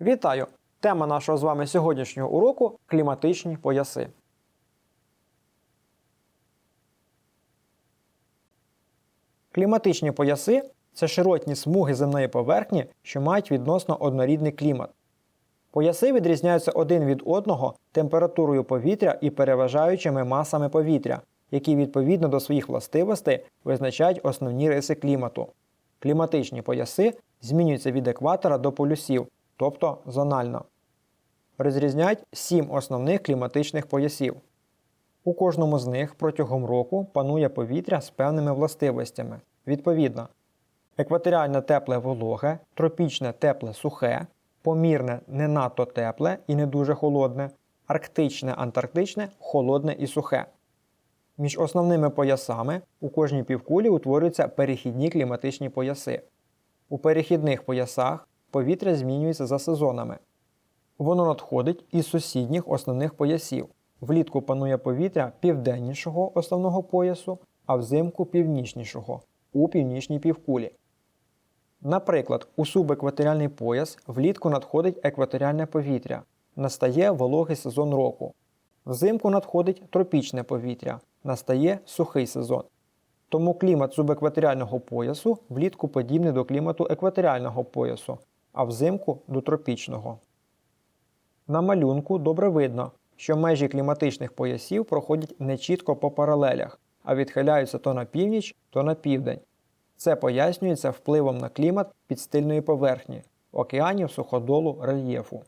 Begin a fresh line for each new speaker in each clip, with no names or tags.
Вітаю! Тема нашого з вами сьогоднішнього уроку кліматичні пояси. Кліматичні пояси це широтні смуги земної поверхні, що мають відносно однорідний клімат. Пояси відрізняються один від одного температурою повітря і переважаючими масами повітря, які відповідно до своїх властивостей визначають основні риси клімату. Кліматичні пояси змінюються від екватора до полюсів, тобто зонально. Розрізняють сім основних кліматичних поясів. У кожному з них протягом року панує повітря з певними властивостями. Відповідно, екваторіальне тепле вологе, тропічне тепле сухе, помірне не надто тепле і не дуже холодне, арктичне антарктичне холодне і сухе. Між основними поясами у кожній півкулі утворюються перехідні кліматичні пояси. У перехідних поясах повітря змінюється за сезонами. Воно надходить із сусідніх основних поясів. Влітку панує повітря південнішого основного поясу, а взимку північнішого у північній півкулі. Наприклад, у субекваторіальний пояс влітку надходить екваторіальне повітря, настає вологий сезон року. Взимку надходить тропічне повітря, настає сухий сезон. Тому клімат субекваторіального поясу влітку подібний до клімату екваторіального поясу, а взимку до тропічного. На малюнку добре видно, що межі кліматичних поясів проходять не чітко по паралелях, а відхиляються то на північ, то на південь. Це пояснюється впливом на клімат підстильної поверхні, океанів, суходолу, рельєфу.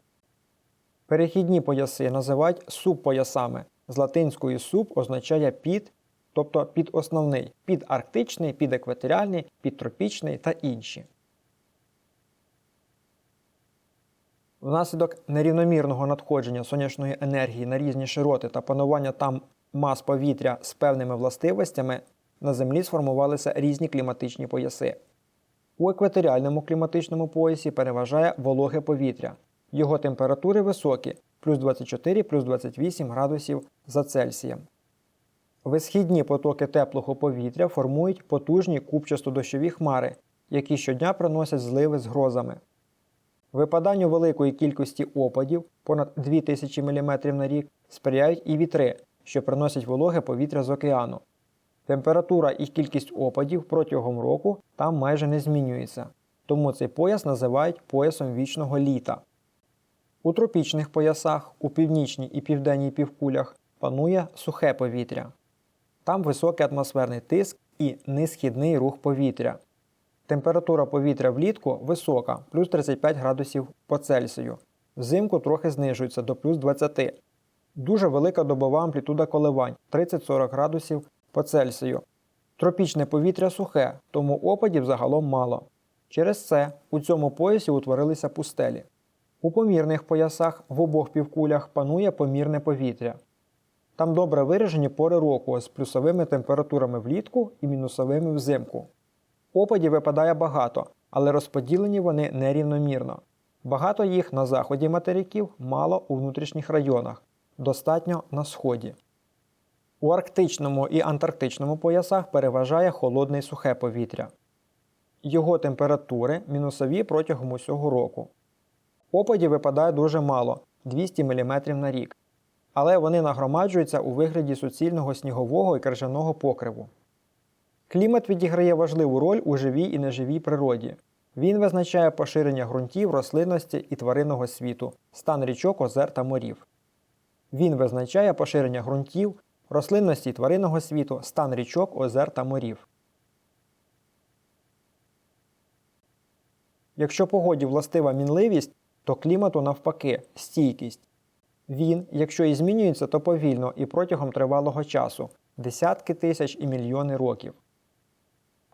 Перехідні пояси називають субпоясами. З латинської суб означає під, тобто підосновний, підарктичний, підекваторіальний, підтропічний та інші. Внаслідок нерівномірного надходження сонячної енергії на різні широти та панування там мас повітря з певними властивостями на Землі сформувалися різні кліматичні пояси. У екваторіальному кліматичному поясі переважає вологе повітря. Його температури високі плюс 24 плюс 28 градусів за Цельсієм. Висхідні потоки теплого повітря формують потужні купчасто-дощові хмари, які щодня приносять зливи з грозами. Випаданню великої кількості опадів понад 2000 мм на рік сприяють і вітри, що приносять вологе повітря з океану. Температура і кількість опадів протягом року там майже не змінюється, тому цей пояс називають поясом вічного літа. У тропічних поясах у північній і південній півкулях панує сухе повітря. Там високий атмосферний тиск і низхідний рух повітря. Температура повітря влітку висока, плюс 35 градусів по Цельсію. Взимку трохи знижується до плюс 20. Дуже велика добова амплітуда коливань 30-40 градусів по Цельсію. Тропічне повітря сухе, тому опадів загалом мало. Через це у цьому поясі утворилися пустелі. У помірних поясах в обох півкулях панує помірне повітря. Там добре виражені пори року з плюсовими температурами влітку і мінусовими взимку. Опадів випадає багато, але розподілені вони нерівномірно. Багато їх на заході материків, мало у внутрішніх районах, достатньо на сході. У арктичному і антарктичному поясах переважає холодне і сухе повітря. Його температури мінусові протягом усього року. Опадів випадає дуже мало 200 мм на рік, але вони нагромаджуються у вигляді суцільного снігового і крижаного покриву. Клімат відіграє важливу роль у живій і неживій природі. Він визначає поширення ґрунтів, рослинності і тваринного світу, стан річок, озер та морів. Він визначає поширення ґрунтів, рослинності і тваринного світу, стан річок, озер та морів. Якщо погоді властива мінливість, то клімату навпаки стійкість. Він, якщо і змінюється, то повільно і протягом тривалого часу десятки тисяч і мільйони років.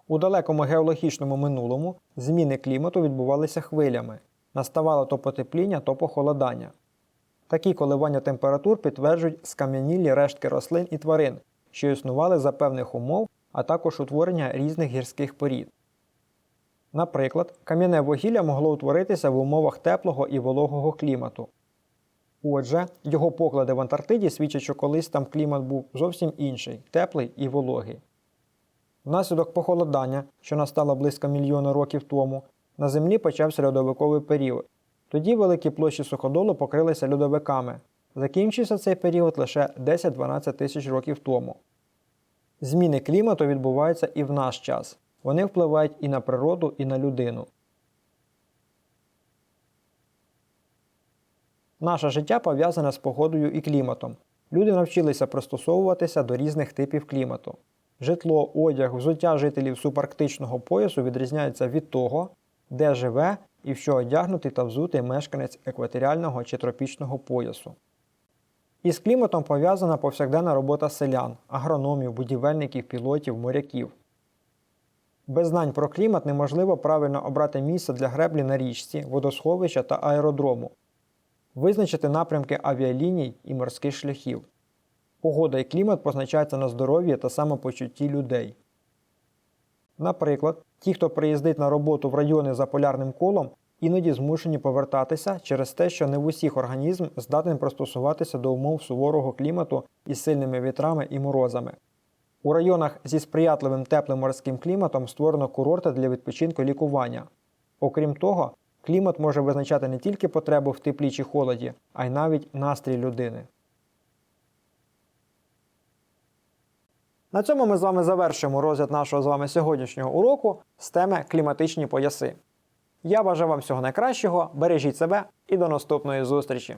У далекому геологічному минулому зміни клімату відбувалися хвилями, наставало то потепління, то похолодання. Такі коливання температур підтверджують скам'янілі рештки рослин і тварин, що існували за певних умов, а також утворення різних гірських порід. Наприклад, кам'яне вугілля могло утворитися в умовах теплого і вологого клімату. Отже, його поклади в Антарктиді свідчать, що колись там клімат був зовсім інший теплий і вологий. Внаслідок похолодання, що настало близько мільйона років тому, на Землі почався льодовиковий період, Тоді великі площі суходолу покрилися льодовиками. Закінчився цей період лише 10-12 тисяч років тому. Зміни клімату відбуваються і в наш час. Вони впливають і на природу, і на людину. Наше життя пов'язане з погодою і кліматом. Люди навчилися пристосовуватися до різних типів клімату. Житло, одяг, взуття жителів субарктичного поясу відрізняються від того, де живе і в що одягнутий та взутий мешканець екваторіального чи тропічного поясу. Із кліматом пов'язана повсякденна робота селян, агрономів, будівельників, пілотів, моряків. Без знань про клімат неможливо правильно обрати місце для греблі на річці, водосховища та аеродрому, визначити напрямки авіаліній і морських шляхів. Погода і клімат позначаються на здоров'ї та самопочутті людей. Наприклад, ті, хто приїздить на роботу в райони за полярним колом, іноді змушені повертатися через те, що не в усіх організм здатен пристосуватися до умов суворого клімату із сильними вітрами і морозами. У районах зі сприятливим теплим морським кліматом створено курорти для відпочинку і лікування. Окрім того, клімат може визначати не тільки потребу в теплі чи холоді, а й навіть настрій людини. На цьому ми з вами завершуємо розгляд нашого з вами сьогоднішнього уроку з теми кліматичні пояси. Я бажаю вам всього найкращого, бережіть себе і до наступної зустрічі!